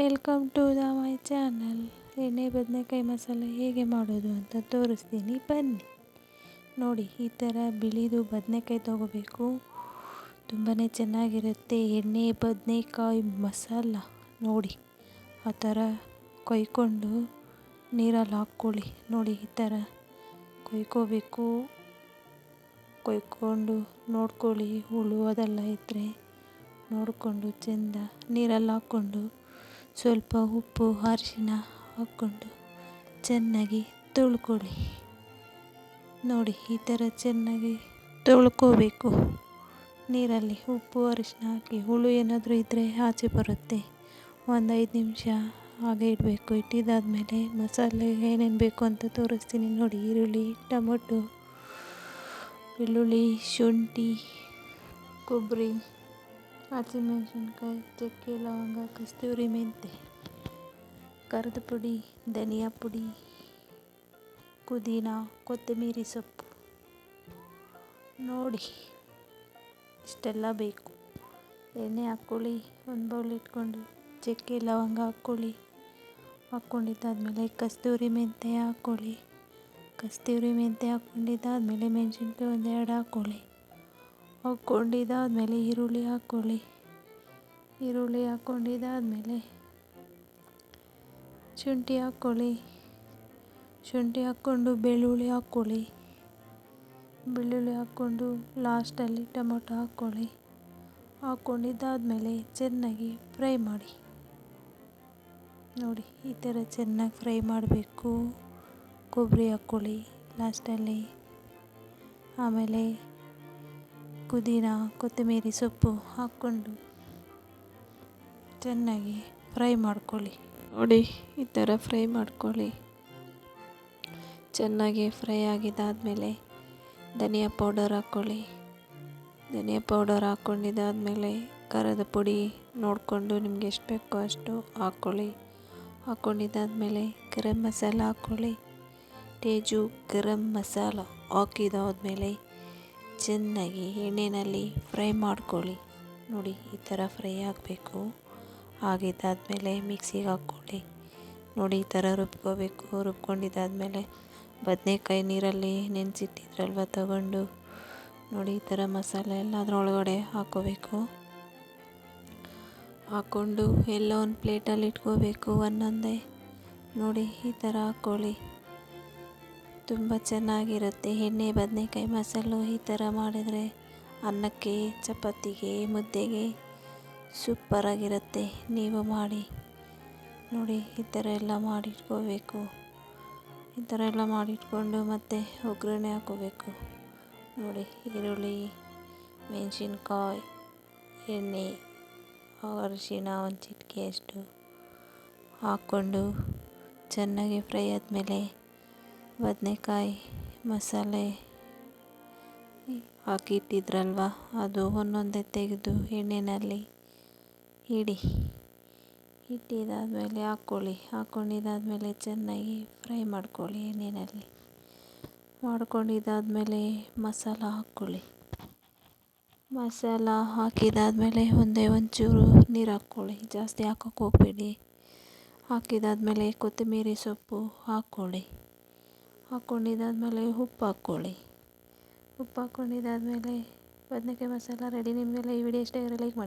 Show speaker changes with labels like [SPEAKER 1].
[SPEAKER 1] Welcome to the my channel. ಎಣ್ಣೆ, ಬದನೆಕಾಯಿ ಮಸಾಲೆ ಹೇಗೆ ಮಾಡೋದು ಅಂತ ತೋರಿಸ್ತೀನಿ. ಬನ್ನಿ. ನೋಡಿ, ಈ ಥರ ಬಿಳಿದು ಬದನೆಕಾಯಿ ತೊಗೋಬೇಕು. ತುಂಬಾ ಚೆನ್ನಾಗಿರುತ್ತೆ ಎಣ್ಣೆ, ಬದನೆಕಾಯಿ ಮಸಾಲ. ನೋಡಿ, ಆ ಥರ ಕೊಯ್ಕೊಂಡು ನೀರಲ್ಲಿ ಹಾಕ್ಕೊಳ್ಳಿ. ನೋಡಿ, ಈ ಥರ ಕೊಯ್ಕೋಬೇಕು. ಕೊಯ್ಕೊಂಡು ನೋಡ್ಕೊಳ್ಳಿ. ಹುಳು ಅದೆಲ್ಲ ಇದ್ದರೆ ನೋಡಿಕೊಂಡು ಚೆಂದ ನೀರಲ್ಲಿ ಹಾಕ್ಕೊಂಡು ಸ್ವಲ್ಪ ಉಪ್ಪು ಅರಿಶಿನ ಹಾಕ್ಕೊಂಡು ಚೆನ್ನಾಗಿ ತೊಳ್ಕೊಳ್ಳಿ ನೋಡಿ, ಈ ಥರ ಚೆನ್ನಾಗಿ ತೊಳ್ಕೋಬೇಕು. ನೀರಲ್ಲಿ ಉಪ್ಪು, ಅರಿಶಿನ ಹಾಕಿ, ಹುಳು ಏನಾದರೂ ಇದ್ದರೆ ಆಚೆ ಬರುತ್ತೆ. ಒಂದು ಐದು ನಿಮಿಷ ಹಾಗೆ ಇಡಬೇಕು. ಇಟ್ಟಿದ್ದಾದಮೇಲೆ ಮಸಾಲೆ ಏನೇನು ಬೇಕು ಅಂತ ತೋರಿಸ್ತೀನಿ. ನೋಡಿ, ಈರುಳ್ಳಿ, ಟೊಮೊಟೊ, ಬೆಳ್ಳುಳ್ಳಿ, ಶುಂಠಿ, ಕೊಬ್ಬರಿ. ಹಸಿಮೆಣಸಿನ್ಕಾಯಿ ಚಕ್ಕೆ ಲವಂಗ ಕಸ್ತೂರಿ ಮೆಂತೆ ಕರದ ಪುಡಿ ಧನಿಯಾ ಪುಡಿ ಪುದೀನ ಕೊತ್ತಂಬರಿ ಸೊಪ್ಪು ನೋಡಿ ಇಷ್ಟೆಲ್ಲ ಬೇಕು ಎಣ್ಣೆ ಹಾಕ್ಕೊಳ್ಳಿ ಒಂದು ಬೌಲ್ ಇಟ್ಕೊಂಡು ಚಕ್ಕೆ ಲವಂಗ ಹಾಕ್ಕೊಳ್ಳಿ ಹಾಕ್ಕೊಂಡಿದ್ದಾದಮೇಲೆ ಕಸ್ತೂರಿ ಮೆಂತೆ ಹಾಕ್ಕೊಳ್ಳಿ ಕಸ್ತೂರಿ ಮೆಂತೆ ಹಾಕ್ಕೊಂಡಿದ್ದಾದಮೇಲೆ ಮೆಣಸಿನ್ಕಾಯಿ ಒಂದೆರಡು ಹಾಕ್ಕೊಳ್ಳಿ ಹಾಕ್ಕೊಂಡಿದ್ದಾದಮೇಲೆ ಈರುಳ್ಳಿ ಹಾಕ್ಕೊಳ್ಳಿ. ಈರುಳ್ಳಿ ಹಾಕ್ಕೊಂಡಿದ್ದಾದಮೇಲೆ ಶುಂಠಿ ಹಾಕ್ಕೊಳ್ಳಿ. ಶುಂಠಿ ಹಾಕ್ಕೊಂಡು ಬೆಳ್ಳುಳ್ಳಿ ಹಾಕ್ಕೊಳ್ಳಿ. ಬೆಳ್ಳುಳ್ಳಿ ಹಾಕ್ಕೊಂಡು ಲಾಸ್ಟಲ್ಲಿ ಟೊಮೊಟೊ ಹಾಕ್ಕೊಳ್ಳಿ. ಹಾಕ್ಕೊಂಡಿದ್ದಾದಮೇಲೆ ಚೆನ್ನಾಗಿ ಫ್ರೈ ಮಾಡಿ. ನೋಡಿ, ಈ ಥರ ಚೆನ್ನಾಗಿ ಫ್ರೈ ಮಾಡಬೇಕು. ಕೊಬ್ಬರಿ ಹಾಕ್ಕೊಳ್ಳಿ ಲಾಸ್ಟಲ್ಲಿ. ಆಮೇಲೆ ಪುದೀನ, ಕೊತ್ತಂಬರಿ ಸೊಪ್ಪು ಹಾಕ್ಕೊಂಡು ಚೆನ್ನಾಗಿ ಫ್ರೈ ಮಾಡ್ಕೊಳ್ಳಿ. ನೋಡಿ, ಈ ಥರ ಫ್ರೈ ಮಾಡ್ಕೊಳ್ಳಿ. ಚೆನ್ನಾಗಿ ಫ್ರೈ ಆಗಿದ್ದಾದಮೇಲೆ ಧನಿಯಾ ಪೌಡರ್ ಹಾಕ್ಕೊಳ್ಳಿ. ಧನಿಯಾ ಪೌಡರ್ ಹಾಕ್ಕೊಂಡಿದ್ದಾದಮೇಲೆ ಖಾರದ ಪುಡಿ ನೋಡಿಕೊಂಡು ನಿಮ್ಗೆ ಎಷ್ಟು ಬೇಕೋ ಅಷ್ಟು ಹಾಕ್ಕೊಳ್ಳಿ. ಹಾಕ್ಕೊಂಡಿದ್ದಾದಮೇಲೆ ಗರಂ ಮಸಾಲ ಹಾಕ್ಕೊಳ್ಳಿ. ಟೇಜು ಗರಂ ಮಸಾಲ ಹಾಕಿದಾದ್ಮೇಲೆ ಚೆನ್ನಾಗಿ ಎಣ್ಣೆಯಲ್ಲಿ ಫ್ರೈ ಮಾಡ್ಕೊಳ್ಳಿ. ನೋಡಿ, ಈ ಥರ ಫ್ರೈ ಆಗಬೇಕು. ಆಗಿದ್ದಾದಮೇಲೆ ಮಿಕ್ಸಿಗೆ ಹಾಕ್ಕೊಳ್ಳಿ. ನೋಡಿ, ಈ ಥರ ರುಬ್ಕೋಬೇಕು. ರುಬ್ಕೊಂಡಿದ್ದಾದಮೇಲೆ ಬದನೆಕಾಯಿ ನೀರಲ್ಲಿ ನೆನೆಸಿಟ್ಟಿದ್ರಲ್ವ ತಗೊಂಡು. ನೋಡಿ, ಈ ಥರ ಮಸಾಲೆ ಎಲ್ಲ ಅದರೊಳಗಡೆ ಹಾಕ್ಕೋಬೇಕು. ಹಾಕ್ಕೊಂಡು ಎಲ್ಲ ಒಂದು ಪ್ಲೇಟಲ್ಲಿ ಇಟ್ಕೋಬೇಕು ಒಂದೊಂದೇ. ನೋಡಿ, ಈ ಥರ ಹಾಕ್ಕೊಳ್ಳಿ. ತುಂಬ ಚೆನ್ನಾಗಿರುತ್ತೆ. ಎಣ್ಣೆ, ಬದನೆಕಾಯಿ, ಮಸಾಲೆ ಈ ಥರ ಮಾಡಿದರೆ ಅನ್ನಕ್ಕೆ, ಚಪಾತಿಗೆ, ಮುದ್ದೆಗೆ ಸೂಪರಾಗಿರುತ್ತೆ ನೀವು ಮಾಡಿ. ನೋಡಿ, ಈ ಥರ ಎಲ್ಲ ಮಾಡಿಟ್ಕೋಬೇಕು. ಈ ಥರ ಎಲ್ಲ ಮಾಡಿಟ್ಕೊಂಡು ಮತ್ತೆ ಒಗ್ಗರಣೆ ಹಾಕೋಬೇಕು. ನೋಡಿ, ಈರುಳ್ಳಿ, ಮೆಣಸಿನ್ಕಾಯಿ, ಎಣ್ಣೆ ಅರಿಶಿನ ಒಂದು ಚಿಟಿಕೆಯಷ್ಟು ಹಾಕ್ಕೊಂಡು ಚೆನ್ನಾಗಿ ಫ್ರೈ ಆದಮೇಲೆ ಬದನೆಕಾಯಿ ಮಸಾಲೆ ಹಾಕಿಟ್ಟಿದ್ರಲ್ವ? ಅದು ಒಂದೊಂದೇ ತೆಗೆದು ಎಣ್ಣೆಯಲ್ಲಿ ಇಡಿ. ಇಟ್ಟಿದ್ದಾದಮೇಲೆ ಹಾಕ್ಕೊಳ್ಳಿ. ಹಾಕ್ಕೊಂಡಿದ್ದಾದಮೇಲೆ ಚೆನ್ನಾಗಿ ಫ್ರೈ ಮಾಡ್ಕೊಳ್ಳಿ ಎಣ್ಣೆಯಲ್ಲಿ ಮಾಡ್ಕೊಂಡಿದ್ದಾದಮೇಲೆ ಮಸಾಲ ಹಾಕ್ಕೊಳ್ಳಿ. ಮಸಾಲ ಹಾಕಿದಾದಮೇಲೆ ಒಂದೇ ಒಂಚೂರು ನೀರು ಹಾಕ್ಕೊಳ್ಳಿ. ಜಾಸ್ತಿ ಹಾಕೋಕ್ಕೆ ಹೋಗಬೇಡಿ. ಹಾಕಿದಾದಮೇಲೆ ಕೊತ್ತಂಬರಿ ಸೊಪ್ಪು ಹಾಕ್ಕೊಳ್ಳಿ. ಹಾಕ್ಕೊಂಡಿದ್ದಾದಮೇಲೆ ಉಪ್ಪು ಹಾಕ್ಕೊಳ್ಳಿ. ಉಪ್ಪು ಹಾಕ್ಕೊಂಡಿದ್ದಾದಮೇಲೆ ಬದನೆಕಾಯಿ ಮಸಾಲ ರೆಡಿ ನಿಮಗೆಲ್ಲ ಈ ವಿಡಿಯೋ ಇಷ್ಟ ಆಗಿದ್ರೆ ಲೈಕ್ ಮಾಡಿ.